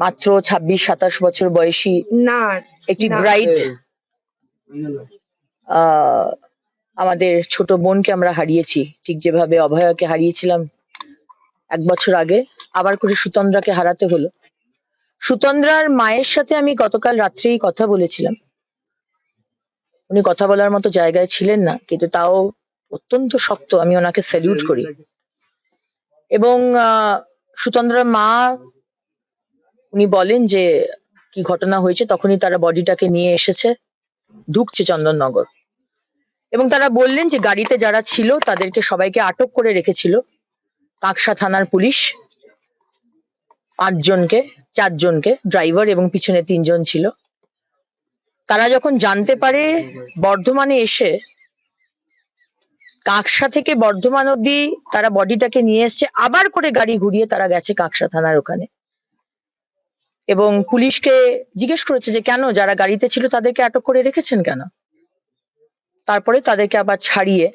মাত্র ছাব্বিশ সাতাশ বছর বয়সী না একটি ব্রাইট আমাদের ছোট বোনকে আমরা হারিয়েছি। ঠিক যেভাবে অভয়াকে হারিয়েছিলাম এক বছর আগে আবার করে সুতন্দ্রাকে হারাতে হলো। সুতন্দ্রার মায়ের সাথে আমি গতকাল রাত্রেই কথা বলেছিলাম। উনি কথা বলার মতো জায়গায় ছিলেন না কিন্তু তাও অত্যন্ত শক্ত আমি ওনাকে স্যালিউট করি। এবং আহ, সুতন্দ্রার মা উনি বলেন যে, কি ঘটনা হয়েছে, তখনই তারা বডিটাকে নিয়ে এসেছে, ঢুকছে চন্দননগর। এবং তারা বললেন যে, গাড়িতে যারা ছিল, তাদেরকে সবাইকে আটক করে রেখেছিল। কাকসা থানার পুলিশ পাঁচজনকে, চারজনকে, ড্রাইভার এবং পিছনে তিনজন ছিল। তারা যখন জানতে পারে বর্ধমানে এসে, কাকসা থেকে বর্ধমান অব্দি তারা বডিটাকে নিয়ে এসছে, আবার করে গাড়ি ঘুরিয়ে তারা গেছে কাকসা থানার ওখানে। এবং পুলিশকে জিজ্ঞেস করেছে যে কেন যারা গাড়িতে ছিল তাদেরকে আটক করে রেখেছেন কেন? তারপরে তাদেরকে আবার ছাড়িয়ে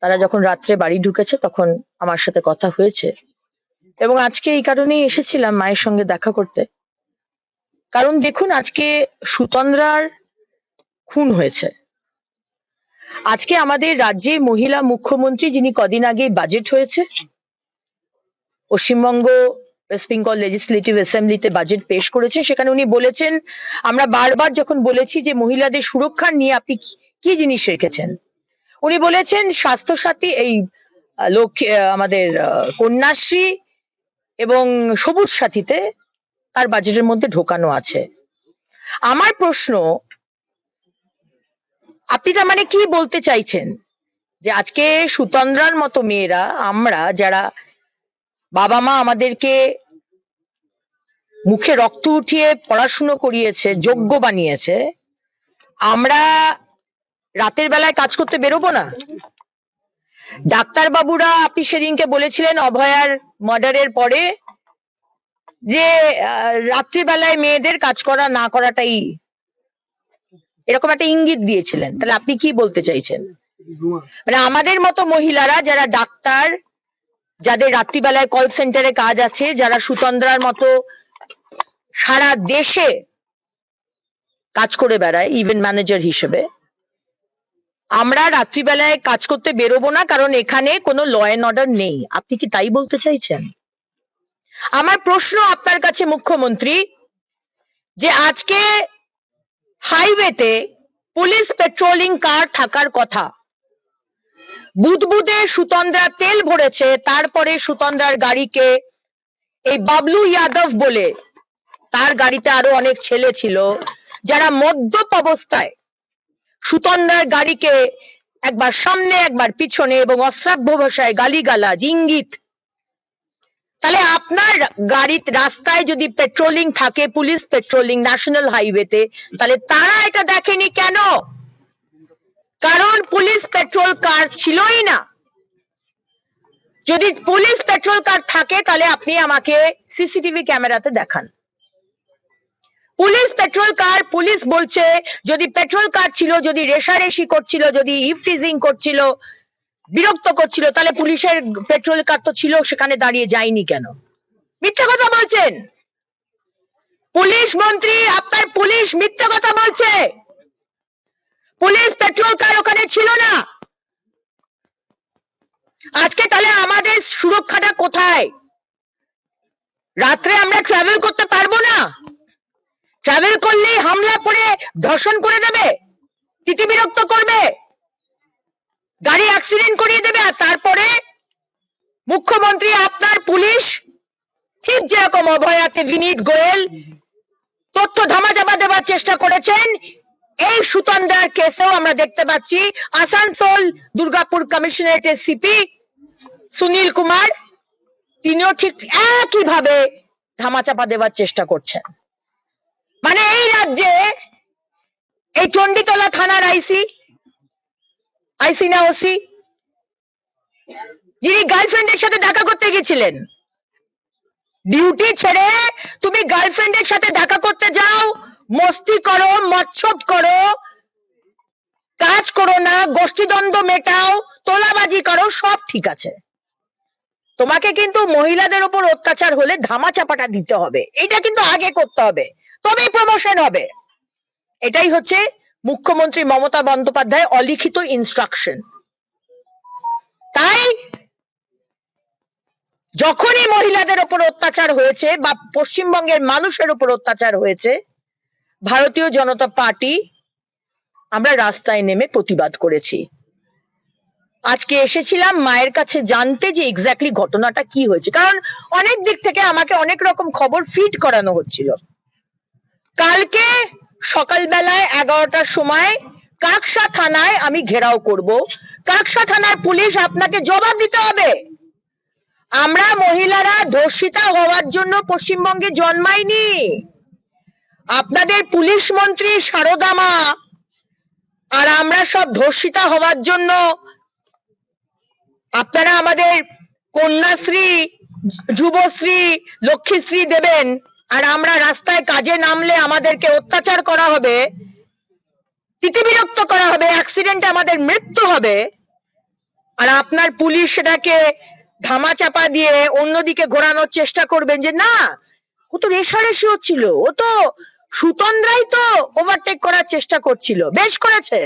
তারা যখন রাত্রে বাড়ি ঢুকেছে তখন আমার সাথে কথা হয়েছে। এবং আজকে এই কারণেই এসেছিলাম মায়ের সঙ্গে দেখা করতে। কারণ দেখুন, আজকে সুতন্দ্রার খুন হয়েছে। আজকে আমাদের রাজ্যে মহিলা মুখ্যমন্ত্রী যিনি কদিন আগে বাজেট হয়েছে, পশ্চিমবঙ্গ ওয়েস্ট বেঙ্গল লেজিসলেটিভ অ্যাসেম্বলিতে বাজেট পেশ করেছে, সেখানে উনি বলেছেন, আমরা বারবার যখন বলেছি যে মহিলাদের সুরক্ষা নিয়ে আপনি কি- জিনিস রেখেছেন? উনি বলেছেন স্বাস্থ্যসাথী, এই লক্ষ্মী আমাদের কন্যাশ্রী এবং সবুজ সাথীতে তার বাজেটের মধ্যে ঢোকানো আছে। আমার প্রশ্ন, আপনি তার মানে কি বলতে চাইছেন? যে আজকে সুতন্দ্রার মতো মেয়েরা, আমরা যারা বাবা মা আমাদেরকে মুখে রক্ত উঠিয়ে পড়াশুনো করিয়েছে যোগ্য বানিয়েছে। আমরা রাতের বেলায় কাজ করতে বেরোবো না? ডাক্তার বাবুরা আপনি সেদিনকে বলেছিলেন অভয়ার মার্ডারের পরে যে রাত্রিবেলায় মেয়েদের কাজ করা না করাটাই এরকম একটা ইঙ্গিত দিয়েছিলেন। তাহলে আপনি কি বলতে চাইছেন? মানে আমাদের মতো মহিলারা যারা ডাক্তার যাদের রাত্রিবেলায় কল সেন্টারে কাজ আছে, যারা সুতন্দ্রার মতো সারা দেশে কাজ করে বেড়ায় ইভেন্ট ম্যানেজার হিসেবে, আমরা রাত্রিবেলায় কাজ করতে বেরোবো না, কারণ এখানে কোনো ল অ্যান্ড অর্ডার নেই। আপনি কি তাই বলতে চাইছেন? আমার প্রশ্ন আপনার কাছে, মুখ্যমন্ত্রী, যে আজকে হাইওয়েতে পুলিশ পেট্রোলিং কার থাকার কথা বুদবুদে সুতন্দ্রা তেল ভরেছে, তারপরে সুতন্দ্রার গাড়িকে এই বাবলু যাদব বলে, তার গাড়িতে আরও অনেক ছেলে ছিল, যারা মদ্যপ অবস্থায় সুতন্দ্রার গাড়িকে একবার সামনে, একবার পিছনে এবং অশ্রাব্য ভাষায় গালিগালাজ, ইঙ্গিত। তাহলে আপনার গাড়ির রাস্তায় যদি পেট্রোলিং থাকে পুলিশ পেট্রোলিং ন্যাশনাল হাইওয়েতে তাহলে তারা এটা দেখেনি কেন? কারণ পুলিশ পেট্রোল কার ছিলই না। যদি পুলিশ পেট্রোল কার থাকে, তাহলে আপনি আমাকে সিসিটিভি ক্যামেরাতে দেখান। পুলিশ পেট্রোল কার, পুলিশ বলছে, যদি পেট্রোল কার ছিল, যদি রেশারেশি করছিল, যদি ইফটিজিং করছিল, বিরক্ত করছিল, তাহলে পুলিশের পেট্রোল কার তো ছিল, সেখানে দাঁড়িয়ে যায়নি কেন? মিথ্যা কথা বলছেন? পুলিশ মন্ত্রী, আপনার পুলিশ মিথ্যা কথা বলছে। পুলিশ পেট্রোল কার ওখানে ছিল না। আজকে তাহলে আমাদের সুরক্ষাটা কোথায়? রাত্রে আমরা ট্রাভেল করতে পারব না? ট্রাভেল করলেই হামলা করে ধর্ষণ করে দেবে? তিতি বিরক্ত করবে? গাড়ি অ্যাক্সিডেন্ট করিয়ে দেবে আর তারপরে মুখ্যমন্ত্রী, আপনার পুলিশ, ঠিক যেরকম অভয়াকে বিনীত গোয়েল, তথ্য ধামাচাপা দেওয়ার চেষ্টা করেছেন এই সুতন্দার কেসেও আমরা দেখতে পাচ্ছি আসানসোল দুর্গাপুর কমিশনারেটের সিপি সুনীল কুমার, তিনিও ঠিক একইভাবে ধামাচাপা দেওয়ার চেষ্টা করছেন। মানে এই রাজ্যে এই চণ্ডীতলা থানার আইসি আইসি না ওসি, যিনি গার্লফ্রেন্ডের সাথে দেখা করতে গেছিলেন। ডিউটি ছেড়ে তুমি গার্লফ্রেন্ডের সাথে দেখা করতে যাও মস্তি করো মচ্ছব করো। কাজ করো না, গোষ্ঠীদ্বন্দ্ব মেটাও, তোলাবাজি করো, সব ঠিক আছে। তোমাকে কিন্তু মহিলাদের উপর অত্যাচার হলে ধামা চাপাটা দিতে হবে। এটা কিন্তু আগে করতে হবে। তবেই প্রমোশন হবে। এটাই হচ্ছে মুখ্যমন্ত্রী মমতা বন্দ্যোপাধ্যায় অলিখিত ইনস্ট্রাকশন তাই যখনই মহিলাদের উপর অত্যাচার হয়েছে বা পশ্চিমবঙ্গের মানুষের উপর অত্যাচার হয়েছে ভারতীয় জনতা পার্টি আমরা রাস্তায় নেমে প্রতিবাদ করেছি। আজকে এসেছিলাম মায়ের কাছে জানতে যে এক্স্যাক্টলি ঘটনাটা কি হয়েছে। কারণ অনেক দিক থেকে আমাকে অনেক রকম খবর ফিড করানো হচ্ছিল। কালকে সকালবেলায় এগারোটার সময় কাকসা থানায় আমি ঘেরাও করব। কাকসা থানার পুলিশ আপনাকে জবাব দিতে হবে। আমরা মহিলারা ধর্ষিতা হওয়ার জন্য পশ্চিমবঙ্গে জন্মাইনি। আপনাদের পুলিশ মন্ত্রী সারদামা আর আমরা সব ধর্ষিতা হওয়ার জন্য আপনারা আমাদের কন্যাশ্রী, যুবশ্রী, লক্ষ্মীশ্রী দেবেন, আর আমরা রাস্তায় কাজে নামলে আমাদেরকে অত্যাচার করা হবে বিরক্ত করা হবে অ্যাক্সিডেন্টে আমাদের মৃত্যু হবে, আর আপনার পুলিশ সেটাকে ধামা চাপা দিয়ে অন্যদিকে ঘোরানোর চেষ্টা করবেন যে, না, ও তো রেশারেশি হচ্ছিল ও তো সুতন্দ্রাই তো ওভারটেক করার চেষ্টা করছিল। বেশ করেছে।